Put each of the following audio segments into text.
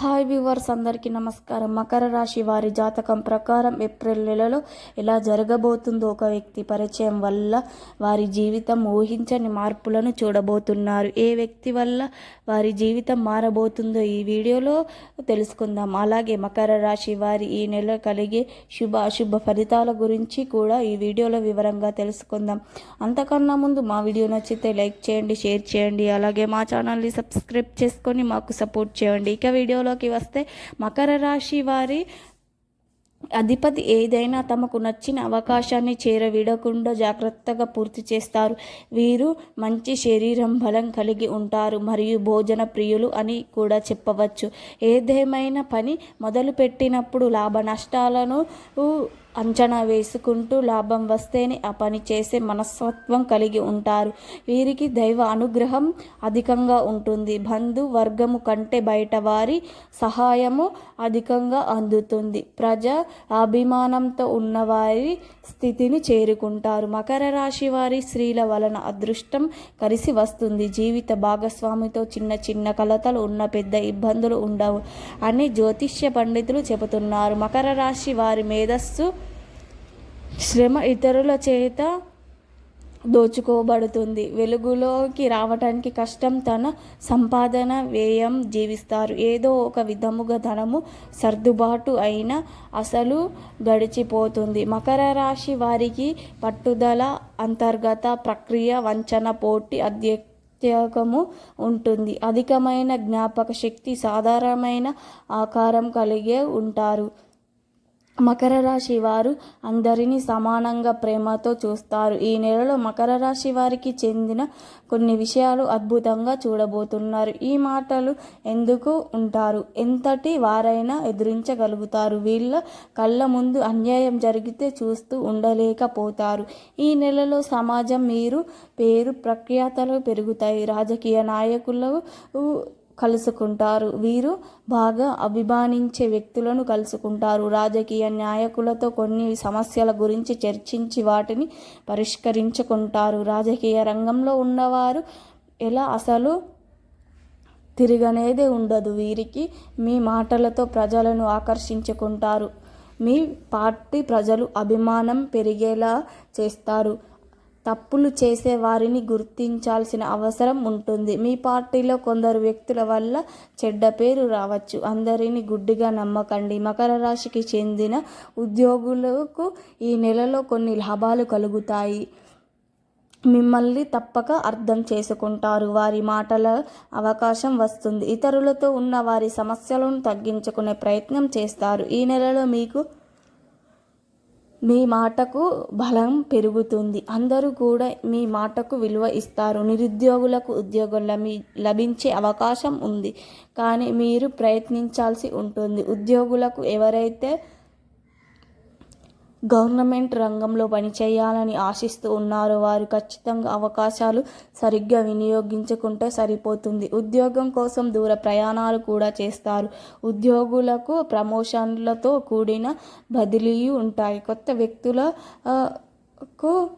Hi viewers అందరికీ నమస్కారం. మకర రాశి వారి జాతకం ప్రకారం ఏప్రిల్ నెలలో ఎలా జరగబోతుందో ఒక వ్యక్తి పరిచయం వల్ల వారి జీవితం ఊహించని మార్పులను చూడబోతున్నారు. ఏ వ్యక్తి వల్ల వారి జీవితం మారబోతుందో ఈ వీడియోలో తెలుసుకుందాం. అలాగే మకర రాశి వారి ఈ నెల కలిగే శుభ అశుభ ఫలితాల గురించి కూడా ఈ వీడియోలో వివరంగా తెలుసుకుందాం. అంతకన్నా ముందు మా వీడియో నచ్చితే లైక్ చేయండి షేర్ చేయండి. అలాగే మా ఛానల్ని సబ్స్క్రైబ్ చేసుకొని మాకు సపోర్ట్ చేయండి. ఇక వీడియోలోకి వస్తే మకర రాశి వారి అధిపతి ఏదైనా తమకు నచ్చిన అవకాశాన్ని చేరవిడకుండా జాగ్రత్తగా పూర్తి చేస్తారు. వీరు మంచి శరీరం బలం కలిగి ఉంటారు మరియు భోజన ప్రియులు అని కూడా చెప్పవచ్చు. ఏదేమైనా పని మొదలుపెట్టినప్పుడు లాభ నష్టాలను అంచనా వేసుకుంటూ లాభం వస్తేనే ఆ పని చేసే మనస్తత్వం కలిగి ఉంటారు. వీరికి దైవ అనుగ్రహం అధికంగా ఉంటుంది. బంధు వర్గము కంటే బయట వారి సహాయము అధికంగా అందుతుంది. ప్రజ అభిమానంతో ఉన్నవారి స్థితిని చేరుకుంటారు. మకర రాశి వారి స్త్రీల వలన అదృష్టం కలిసి వస్తుంది. జీవిత భాగస్వామితో చిన్న చిన్న కలతలు ఉన్న పెద్ద ఇబ్బందులు ఉండవు అని జ్యోతిష్య పండితులు చెబుతున్నారు. మకర రాశి వారి మేధస్సు శ్రమ ఇతరుల చేత దోచుకోబడుతుంది. వెలుగులోకి రావటానికి కష్టం తన సంపాదన వ్యయం జీవిస్తారు. ఏదో ఒక విధముగా ధనము సర్దుబాటు అయిన అసలు గడిచిపోతుంది. మకర రాశి వారికి పట్టుదల అంతర్గత ప్రక్రియ వంచన పోటీ అధ్య ప్రత్యేకము ఉంటుంది. అధికమైన జ్ఞాపక శక్తి సాధారణమైన ఆకారం కలిగే ఉంటారు. మకర రాశి వారు అందరినీ సమానంగా ప్రేమతో చూస్తారు. ఈ నెలలో మకర రాశి వారికి చెందిన కొన్ని విషయాలు అద్భుతంగా చూడబోతున్నారు. ఈ మాటలు ఎందుకు ఉంటారు? ఎంతటి వారైనా ఎదురించగలుగుతారు. వీళ్ళ కళ్ళ ముందు అన్యాయం జరిగితే చూస్తూ ఉండలేకపోతారు. ఈ నెలలో సమాజం మీరు పేరు ప్రఖ్యాతలు పెరుగుతాయి. రాజకీయ నాయకులు కలుసుకుంటారు. వీరు బాగా అభిమానించే వ్యక్తులను కలుసుకుంటారు. రాజకీయ నాయకులతో కొన్ని సమస్యల గురించి చర్చించి వాటిని పరిష్కరించుకుంటారు. రాజకీయ రంగంలో ఉన్నవారు ఎలా అసలు తిరగనేదే ఉండదు. వీరికి మీ మాటలతో ప్రజలను ఆకర్షించుకుంటారు. మీ పార్టీ ప్రజలు అభిమానం పెరిగేలా చేస్తారు. తప్పులు చేసే వారిని గుర్తించాల్సిన అవసరం ఉంటుంది. మీ పార్టీలో కొందరు వ్యక్తుల వల్ల చెడ్డ పేరు రావచ్చు. అందరినీ గుడ్డిగా నమ్మకండి. మకర రాశికి చెందిన ఉద్యోగులకు ఈ నెలలో కొన్ని లాభాలు కలుగుతాయి. మిమ్మల్ని తప్పక అర్థం చేసుకుంటారు. వారి మాటల అవకాశం వస్తుంది. ఇతరులతో ఉన్న వారి సమస్యలను తగ్గించుకునే ప్రయత్నం చేస్తారు. ఈ నెలలో మీకు మీ మాటకు బలం పెరుగుతుంది. అందరూ కూడా మీ మాటకు విలువ ఇస్తారు. నిరుద్యోగులకు ఉద్యోగం లభి లభించే అవకాశం ఉంది. కానీ మీరు ప్రయత్నించాల్సి ఉంటుంది. ఉద్యోగులకు ఎవరైతే గవర్నమెంట్ రంగంలో పనిచేయాలని ఆశిస్తూ ఉన్నారు. వారు ఖచ్చితంగా అవకాశాలు సరిగ్గా వినియోగించుకుంటే సరిపోతుంది. ఉద్యోగం కోసం దూర ప్రయాణాలు కూడా చేస్తారు. ఉద్యోగులకు ప్రమోషన్లతో కూడిన బదిలీ ఉంటాయి. కొత్త వ్యక్తులకు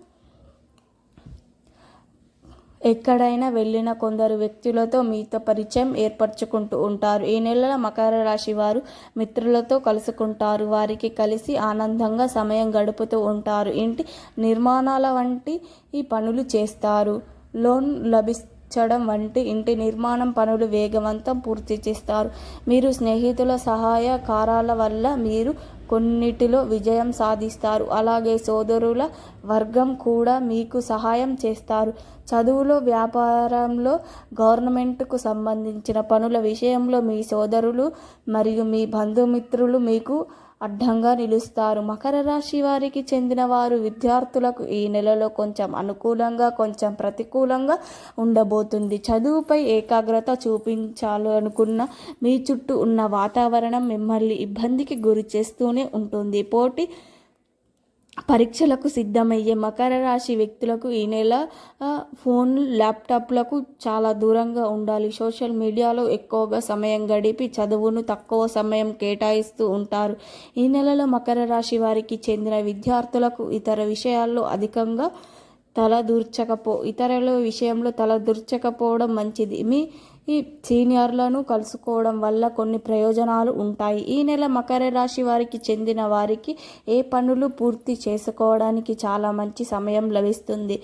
ఎక్కడైనా వెళ్ళిన కొందరు వ్యక్తులతో మీతో పరిచయం ఏర్పరచుకుంటూ ఉంటారు. ఈ నెలలో మకర రాశి వారు మిత్రులతో కలుసుకుంటారు. వారికి కలిసి ఆనందంగా సమయం గడుపుతూ ఉంటారు. ఇంటి నిర్మాణాల వంటి ఈ పనులు చేస్తారు. లోన్ లభించడం వంటి ఇంటి నిర్మాణం పనులు వేగవంతం పూర్తి చేస్తారు. మీరు స్నేహితుల సహాయకారాల వల్ల మీరు కొన్నిటిలో విజయం సాధిస్తారు. అలాగే సోదరుల వర్గం కూడా మీకు సహాయం చేస్తారు. చదువులో వ్యాపారంలో గవర్నమెంట్కు సంబంధించిన పనుల విషయంలో మీ సోదరులు మరియు మీ బంధుమిత్రులు మీకు అడ్డంగా నిలుస్తారు. మకర రాశి వారికి చెందిన వారు విద్యార్థులకు ఈ నెలలో కొంచెం అనుకూలంగా కొంచెం ప్రతికూలంగా ఉండబోతుంది. చదువుపై ఏకాగ్రత చూపించాలనుకున్న మీ చుట్టూ ఉన్న వాతావరణం మిమ్మల్ని ఇబ్బందికి గురి చేస్తూనే ఉంటుంది. పోటీ పరీక్షలకు సిద్ధమయ్యే మకర రాశి వ్యక్తులకు ఈ నెల ఫోన్ ల్యాప్టాప్లకు చాలా దూరంగా ఉండాలి. సోషల్ మీడియాలో ఎక్కువగా సమయం గడిపి చదువును తక్కువ సమయం కేటాయిస్తూ ఉంటారు. ఈ నెలలో మకర రాశి వారికి చెందిన విద్యార్థులకు ఇతర విషయాల్లో అధికంగా తల దూర్చకపో ఇతరుల విషయంలో తల దూర్చకపోవడం మంచిది. మీ ఈ సీనియర్లను కలుసుకోవడం వల్ల కొన్ని ప్రయోజనాలు ఉంటాయి. ఈ నెల మకర రాశి వారికి చెందిన వారికి ఏ పనులు పూర్తి చేసుకోవడానికి చాలా మంచి సమయం లభిస్తుంది?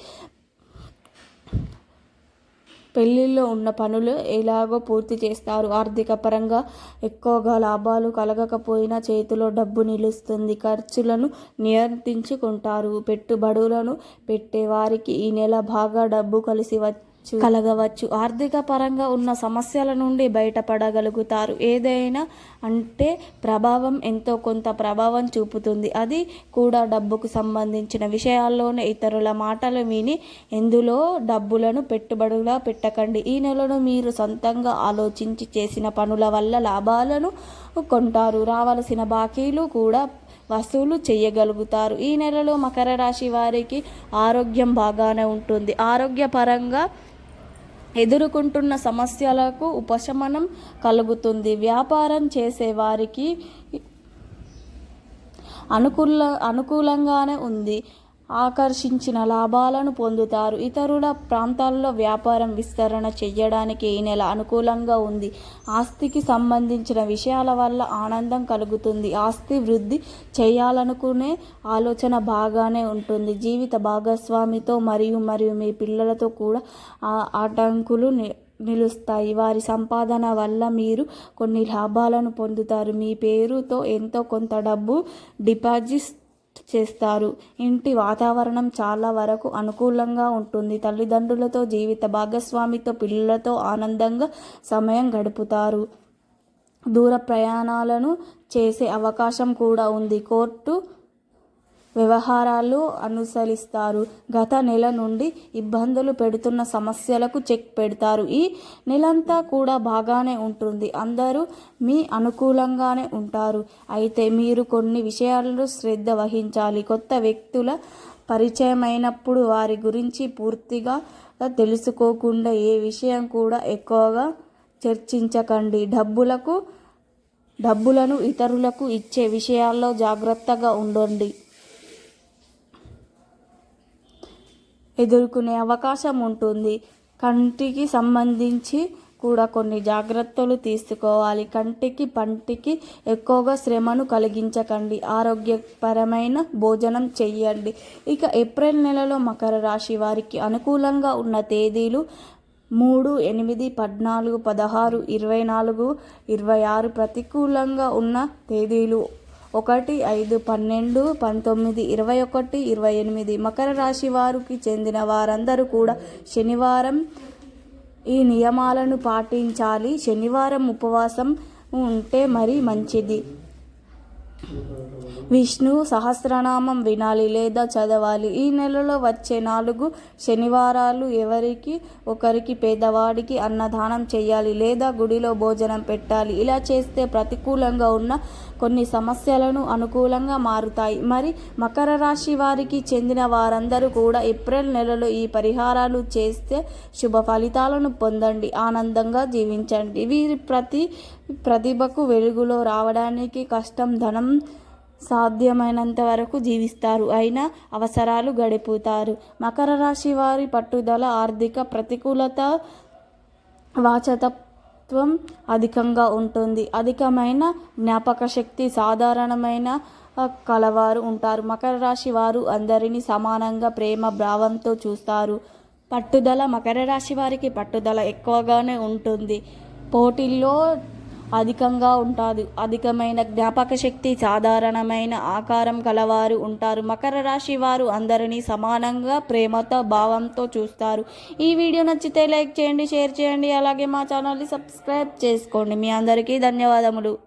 పెళ్ళిళ్ళలో ఉన్న పనులు ఎలాగో పూర్తి చేస్తారు? ఆర్థిక పరంగా ఎక్కువగా లాభాలు కలగకపోయినా చేతిలో డబ్బు నిలుస్తుంది. ఖర్చులను నియంత్రించుకుంటారు. పెట్టుబడులను పెట్టే వారికి ఈ నెల బాగా డబ్బు కలిసి వచ్చు కలగవచ్చు. ఆర్థిక పరంగా ఉన్న సమస్యల నుండి బయటపడగలుగుతారు. ఏదైనా అంటే ప్రభావం ఎంతో కొంత ప్రభావం చూపుతుంది. అది కూడా డబ్బుకు సంబంధించిన విషయాల్లోనే ఇతరుల మాటలు విని ఎందులో డబ్బులను పెట్టుబడులా పెట్టకండి. ఈ నెలను మీరు సొంతంగా ఆలోచించి చేసిన పనుల వల్ల లాభాలను కొంటారు. రావలసిన బాకీలు కూడా వసూలు చేయగలుగుతారు. ఈ నెలలో మకర రాశి వారికి ఆరోగ్యం బాగానే ఉంటుంది. ఆరోగ్యపరంగా ఎదుర్కొంటున్న సమస్యలకు ఉపశమనం కలుగుతుంది. వ్యాపారం చేసేవారికి అనుకూల అనుకూలంగానే ఉంది. ఆకర్షించిన లాభాలను పొందుతారు. ఇతరుల ప్రాంతాల్లో వ్యాపారం విస్తరణ చేయడానికి ఈ నెల అనుకూలంగా ఉంది. ఆస్తికి సంబంధించిన విషయాల వల్ల ఆనందం కలుగుతుంది. ఆస్తి వృద్ధి చేయాలనుకునే ఆలోచన బాగానే ఉంటుంది. జీవిత భాగస్వామితో మరియు మరియు మీ పిల్లలతో కూడా ఆటంకులు నిలుస్తాయి. వారి సంపాదన వల్ల మీరు కొన్ని లాభాలను పొందుతారు. మీ పేరుతో ఎంతో కొంత డబ్బు డిపాజిట్ చేస్తారు. ఇంటి వాతావరణం చాలా వరకు అనుకూలంగా ఉంటుంది. తల్లిదండ్రులతో జీవిత భాగస్వామితో పిల్లలతో ఆనందంగా సమయం గడుపుతారు. దూర ప్రయాణాలను చేసే అవకాశం కూడా ఉంది. కోర్టు వ్యవహారాలు అనుసరిస్తారు. గత నెల నుండి ఇబ్బందులు పెడుతున్న సమస్యలకు చెక్ పెడతారు. ఈ నెలంతా కూడా బాగానే ఉంటుంది. అందరూ మీ అనుకూలంగానే ఉంటారు. అయితే మీరు కొన్ని విషయాలలో శ్రద్ధ వహించాలి. కొత్త వ్యక్తుల పరిచయమైనప్పుడు వారి గురించి పూర్తిగా తెలుసుకోకుండా ఏ విషయం కూడా ఎక్కువగా చర్చించకండి. డబ్బులకు డబ్బులను ఇతరులకు ఇచ్చే విషయాల్లో జాగ్రత్తగా ఉండండి. ఎదుర్కొనే అవకాశం ఉంటుంది. కంటికి సంబంధించి కూడా కొన్ని జాగ్రత్తలు తీసుకోవాలి. కంటికి పంటికి ఎక్కువగా శ్రమను కలిగించకండి. ఆరోగ్యపరమైన భోజనం చెయ్యండి. ఇక ఏప్రిల్ నెలలో మకర రాశి వారికి అనుకూలంగా ఉన్న తేదీలు మూడు ఎనిమిది పద్నాలుగు పదహారు ఇరవై నాలుగు ఇరవై ఆరు ప్రతికూలంగా ఉన్న తేదీలు ఒకటి ఐదు పన్నెండు పంతొమ్మిది ఇరవై ఒకటి ఇరవై ఎనిమిది మకర రాశి వారికి చెందిన వారందరూ కూడా శనివారం ఈ నియమాలను పాటించాలి. శనివారం ఉపవాసం ఉంటే మరి మంచిది. విష్ణు సహస్రనామం వినాలి లేదా చదవాలి. ఈ నెలలో వచ్చే నాలుగు శనివారాలు ఎవరికి? ఒకరికి పేదవాడికి అన్నదానం చేయాలి లేదా గుడిలో భోజనం పెట్టాలి. ఇలా చేస్తే ప్రతికూలంగా ఉన్న కొన్ని సమస్యలను అనుకూలంగా మారుతాయి. మరి మకర రాశి వారికి చెందిన వారందరూ కూడా ఏప్రిల్ నెలలో ఈ పరిహారాలు చేస్తే శుభ ఫలితాలను పొందండి. ఆనందంగా జీవించండి. వీరి ప్రతి ప్రతిభకు వెలుగులో రావడానికి కష్టం ధనం సాధ్యమైనంత వరకు జీవిస్తారు. అయినా అవసరాలు గడిపుతారు. మకర రాశి వారి పట్టుదల ఆర్థిక ప్రతికూలత వాచతత్వం అధికంగా ఉంటుంది. అధికమైన జ్ఞాపక శక్తి సాధారణమైన కలవారు ఉంటారు. మకర రాశి వారు అందరినీ సమానంగా ప్రేమ భావంతో చూస్తారు. పట్టుదల మకర రాశి వారికి పట్టుదల ఎక్కువగానే ఉంటుంది. పోటీల్లో అధికంగా ఉంటుంది. అధికమైన జ్ఞాపక శక్తి సాధారణమైన ఆకారం కలవారు ఉంటారు. మకర రాశి వారు అందరినీ సమానంగా ప్రేమతో భావంతో చూస్తారు. ఈ వీడియో నచ్చితే లైక్ చేయండి షేర్ చేయండి. అలాగే మా ఛానల్ని సబ్స్క్రైబ్ చేసుకోండి. మీ అందరికీ ధన్యవాదములు.